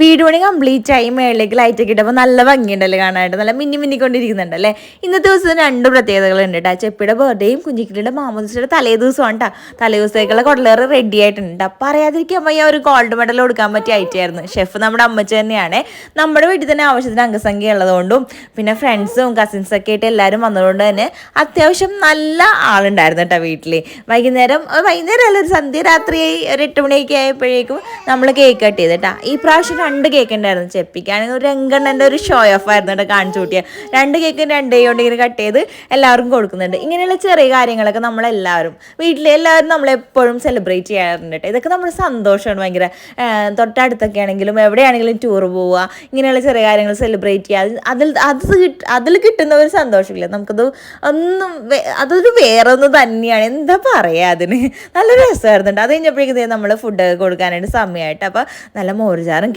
വീട് പണി കംപ്ലീറ്റ് ആയി മേളിലേക്ക് ലൈറ്റ് ഒക്കെ ഇട്ടപ്പോൾ നല്ല ഭംഗിയുണ്ടല്ലോ കാണാനായിട്ട്? നല്ല മിന്നി മിന്നിക്കൊണ്ടിരിക്കുന്നുണ്ടല്ലേ? ഇന്നത്തെ ദിവസം രണ്ട് പ്രത്യേകതകളുണ്ട് കേട്ടോ ചെപ്പിയുടെ ബർത്ത്ഡേയും കുഞ്ഞിക്കിളിയുടെ മാമോദിസയുടെ തലേ ദിവസമാണ് കേട്ടോ തലേ ദിവസത്തേക്കുള്ള കൊടലേറ് റെഡി ആയിട്ടുണ്ട് അപ്പം അറിയാതിരിക്കാൻ വയ്യ ഒരു ഗോൾഡ് മെഡൽ കൊടുക്കാൻ പറ്റിയ ഐറ്റായിരുന്നു ഷെഫ് നമ്മുടെ അമ്മച്ച തന്നെയാണ്. നമ്മുടെ വീട്ടിൽ തന്നെ ആവശ്യത്തിന് അംഗസംഖ്യ ഉള്ളതുകൊണ്ടും പിന്നെ ഫ്രണ്ട്സും കസിൻസൊക്കെ ആയിട്ട് എല്ലാവരും വന്നതുകൊണ്ട് തന്നെ അത്യാവശ്യം നല്ല ആളുണ്ടായിരുന്നു കേട്ടോ വീട്ടിൽ വൈകുന്നേരം വൈകുന്നേരം അല്ല ഒരു സന്ധ്യ രാത്രി ഒരു എട്ട് മണിയൊക്കെ ആയപ്പോഴേക്കും നമ്മൾ കേക്ക് കട്ട് ചെയ്ത് കേട്ടോ ഈ പ്രാവശ്യം രണ്ട് കേക്ക് ഉണ്ടായിരുന്നു ചെപ്പിക്കാണെങ്കിൽ ഒരു രംഗണ്ണന്റെ ഒരു ഷോ ഓഫ് ആയിരുന്നു കേട്ടോ കാണിച്ചു കൂട്ടിയ രണ്ട് കേക്ക് രണ്ട് കൊണ്ട് ഇങ്ങനെ കട്ട് ചെയ്ത് എല്ലാവർക്കും കൊടുക്കുന്നുണ്ട്. ഇങ്ങനെയുള്ള ചെറിയ കാര്യങ്ങളൊക്കെ നമ്മളെല്ലാവരും വീട്ടിലെ എല്ലാവരും നമ്മളെപ്പോഴും സെലിബ്രേറ്റ് ചെയ്യാറുണ്ട് കേട്ടോ. ഇതൊക്കെ നമ്മുടെ സന്തോഷമാണ് ഭയങ്കര. തൊട്ടടുത്തൊക്കെ ആണെങ്കിലും എവിടെയാണെങ്കിലും ടൂർ പോവുക ഇങ്ങനെയുള്ള ചെറിയ കാര്യങ്ങൾ സെലിബ്രേറ്റ് ചെയ്യുക. അതിൽ അത് അതിൽ കിട്ടുന്ന ഒരു സന്തോഷമില്ല. നമുക്കത് ഒന്നും അതൊരു വേറെ ഒന്ന് തന്നെയാണ്. എന്താ പറയുക അതിന്? നല്ല രസമായിരുന്നു കേട്ടോ. അത് കഴിഞ്ഞപ്പോഴേക്കും നമ്മൾ ഫുഡ് കൊടുക്കാനായിട്ട് സമയമായിട്ട് അപ്പോൾ നല്ല മോരുചാറും